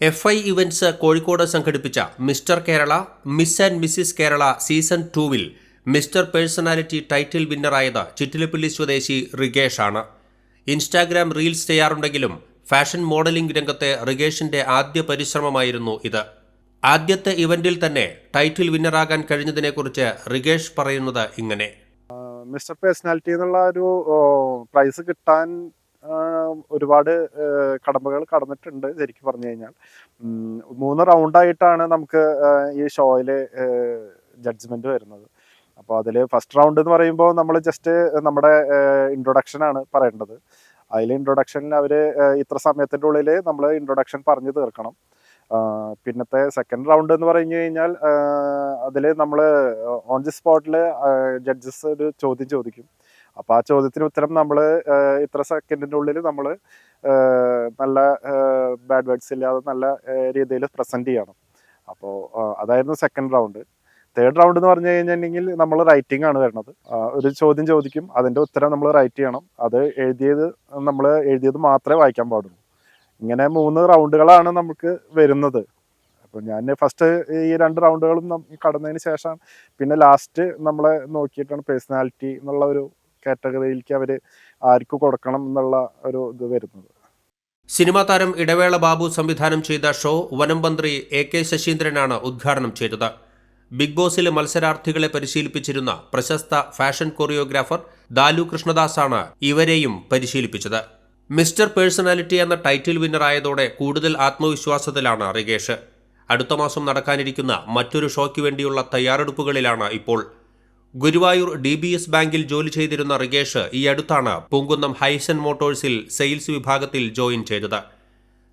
F I events Kozhikode സംഘടിപ്പിച്ച mister Kerala miss and missus Kerala season ടൂവിൽ mister personality title വിന്നറായത് ചിറ്റിലപ്പള്ളി സ്വദേശി റിഗേഷ് ആണ് ഇൻസ്റ്റാഗ്രാം റീൽസ് ചെയ്യാറുണ്ടെങ്കിലും ഫാഷൻ മോഡലിംഗ് രംഗത്തെ റിഗേഷിന്റെ ആദ്യ പരിശ്രമമായിരുന്നു ഇത്. ആദ്യത്തെ ഇവന്റിൽ തന്നെ ടൈറ്റിൽ വിന്നറാകാൻ കഴിഞ്ഞതിനെക്കുറിച്ച് റിഗേഷ് പറയുന്നത് ഇങ്ങനെ. മിസ്റ്റർ പേഴ്സണാലിറ്റി എന്നുള്ള ഒരു പ്രൈസ് കിട്ടാൻ ഒരുപാട് കടമ്പകൾ കടന്നിട്ടുണ്ട് ശരിക്കും പറഞ്ഞു കഴിഞ്ഞാൽ. മൂന്ന് റൗണ്ടായിട്ടാണ് നമുക്ക് ഈ ഷോയിൽ ജഡ്ജ്മെന്റ് വരുന്നത്. അപ്പോൾ അതിൽ ഫസ്റ്റ് റൗണ്ട് എന്ന് പറയുമ്പോൾ നമ്മൾ ജസ്റ്റ് നമ്മുടെ ഇൻട്രൊഡക്ഷൻ ആണ് പറയേണ്ടത്. അതിൽ ഇൻട്രൊഡക്ഷനിൽ അവർ ഇത്ര സമയത്തിന്റെ ഉള്ളിൽ നമ്മൾ ഇൻട്രൊഡക്ഷൻ പറഞ്ഞു തീർക്കണം. പിന്നത്തെ സെക്കൻഡ് റൗണ്ട് എന്ന് പറഞ്ഞു കഴിഞ്ഞാൽ അതിൽ നമ്മൾ ഓൺ ദി സ്പോട്ടിൽ ജഡ്ജസ് ഒരു ചോദ്യം ചോദിക്കും. അപ്പോൾ ആ ചോദ്യത്തിന് ഉത്തരം നമ്മൾ ഇത്ര സെക്കൻഡിന്റെ ഉള്ളിൽ നമ്മൾ നല്ല ബാഡ് വേർഡ്സ് ഇല്ലാതെ നല്ല രീതിയിൽ പ്രസന്റ് ചെയ്യണം. അപ്പോൾ അതായിരുന്നു സെക്കൻഡ് റൗണ്ട് തേർഡ് റൗണ്ട് എന്ന് പറഞ്ഞു കഴിഞ്ഞിട്ടുണ്ടെങ്കിൽ നമ്മൾ റൈറ്റിംഗ് ആണ് വരുന്നത്. ഒരു ചോദ്യം ചോദിക്കും അതിന്റെ ഉത്തരം നമ്മൾ റൈറ്റ് ചെയ്യണം. അത് എഴുതിയത് നമ്മൾ എഴുതിയത് മാത്രമേ വായിക്കാൻ പാടുള്ളൂ. ഇങ്ങനെ മൂന്ന് റൗണ്ടുകളാണ് നമുക്ക് വരുന്നത്. അപ്പോൾ ഞാൻ ഫസ്റ്റ് ഈ രണ്ട് റൗണ്ടുകളും കടന്നതിന് ശേഷം പിന്നെ ലാസ്റ്റ് നമ്മളെ നോക്കിയിട്ടാണ് പേഴ്സണാലിറ്റി എന്നുള്ള ഒരു കാറ്റഗറിയിലേക്ക് അവർ ആർക്ക് കൊടുക്കണം എന്നുള്ള ഒരു ഇത് വരുന്നത്. സിനിമാ താരം ഇടവേള ബാബു സംവിധാനം ചെയ്ത ഷോ വനം മന്ത്രി എ കെ ശശീന്ദ്രനാണ് ഉദ്ഘാടനം ചെയ്തത്. ബിഗ് ബോസിലെ മത്സരാർത്ഥികളെ പരിശീലിപ്പിച്ചിരുന്ന പ്രശസ്ത ഫാഷൻ കൊറിയോഗ്രാഫർ ദാലു കൃഷ്ണദാസാണ് ഇവരെയും പരിശീലിപ്പിച്ചത്. മിസ്റ്റർ പേഴ്സണാലിറ്റി എന്ന ടൈറ്റിൽ വിന്നറായതോടെ കൂടുതൽ ആത്മവിശ്വാസത്തിലാണ് റികേഷ്. അടുത്ത മാസം നടക്കാനിരിക്കുന്ന മറ്റൊരു ഷോയ്ക്ക് വേണ്ടിയുള്ള തയ്യാറെടുപ്പുകളിലാണ് ഇപ്പോൾ ഗുരുവായൂർ ഡി ബി എസ് ബാങ്കിൽ ജോലി ചെയ്തിരുന്ന റികേഷ് ഈ അടുത്താണ് പൂങ്കുന്നം ഹൈസൻ മോട്ടോഴ്സിൽ സെയിൽസ് വിഭാഗത്തിൽ ജോയിൻ ചെയ്തത്.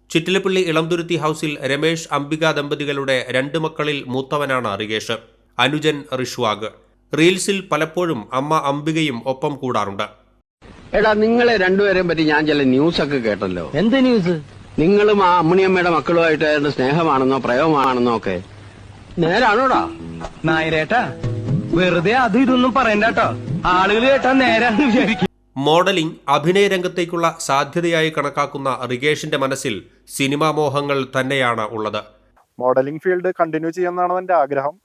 ചിറ്റിലപ്പള്ളി ഇളംതുരുത്തി ഹൗസിൽ രമേഷ് അംബിക ദമ്പതികളുടെ രണ്ട് മക്കളിൽ മൂത്തവനാണ് റികേഷ്. അനുജൻ റിഷ്വാഗ്. റീൽസിൽ പലപ്പോഴും അമ്മ അംബികയും ഒപ്പം കൂടാറുണ്ട്. എടാ നിങ്ങളെ രണ്ടുപേരെയും പറ്റി ഞാൻ ചില ന്യൂസ് ഒക്കെ കേട്ടല്ലോ. എന്ത് ന്യൂസ്? നിങ്ങളും ആ അമ്മണിയമ്മയുടെ മക്കളുമായിട്ട് സ്നേഹമാണെന്നോ പ്രയോഗമാണെന്നോ ഒക്കെ. നേരാണോടാ? നായരേട്ടാ വെറുതെ അത് ഇതൊന്നും പറയണ്ട കേട്ടോ ആളുകൾ കേട്ടാ നേരാന്ന് വിചാരിക്കും. മോഡലിംഗ് അഭിനയ രംഗത്തേക്കുള്ള സാധ്യതയായി കണക്കാക്കുന്ന റികേഷിന്റെ മനസ്സിൽ സിനിമാ മോഹങ്ങൾ തന്നെയാണ് ഉള്ളത്. മോഡലിംഗ് ഫീൽഡ് കണ്ടിന്യൂ ചെയ്യുന്നതാണ് എന്റെ ആഗ്രഹം.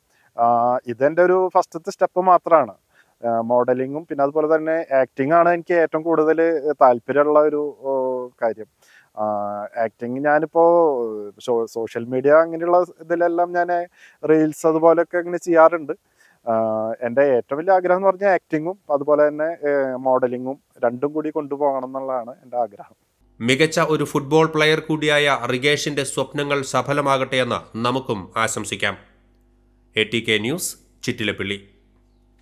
ഇതെന്റെ ഇതെന്റെ ഒരു ഫസ്റ്റത്തെ സ്റ്റെപ്പ് മാത്രമാണ് മോഡലിങ്ങും പിന്നെ അതുപോലെ തന്നെ ആക്ടിംഗ് ആണ് എനിക്ക് ഏറ്റവും കൂടുതൽ താല്പര്യമുള്ള ഒരു കാര്യം. ആക്ടിങ് ഞാനിപ്പോൾ സോഷ്യൽ മീഡിയ അങ്ങനെയുള്ള ഇതിലെല്ലാം ഞാൻ റീൽസ് അതുപോലൊക്കെ ഇങ്ങനെ ചെയ്യാറുണ്ട്. എന്റെ ഏറ്റവും വലിയ ആഗ്രഹം എന്ന് പറഞ്ഞാൽ ആക്ടിങ്ങും അതുപോലെ തന്നെ മോഡലിങ്ങും രണ്ടും കൂടി കൊണ്ടുപോകണം എന്നുള്ളതാണ് എന്റെ ആഗ്രഹം. മികച്ച ഒരു ഫുട്ബോൾ പ്ലെയർ കൂടിയായ റിഗേഷിന്റെ സ്വപ്നങ്ങൾ സഫലമാകട്ടെ എന്ന് നമുക്കും ആശംസിക്കാം. A T K news Chittilappilly.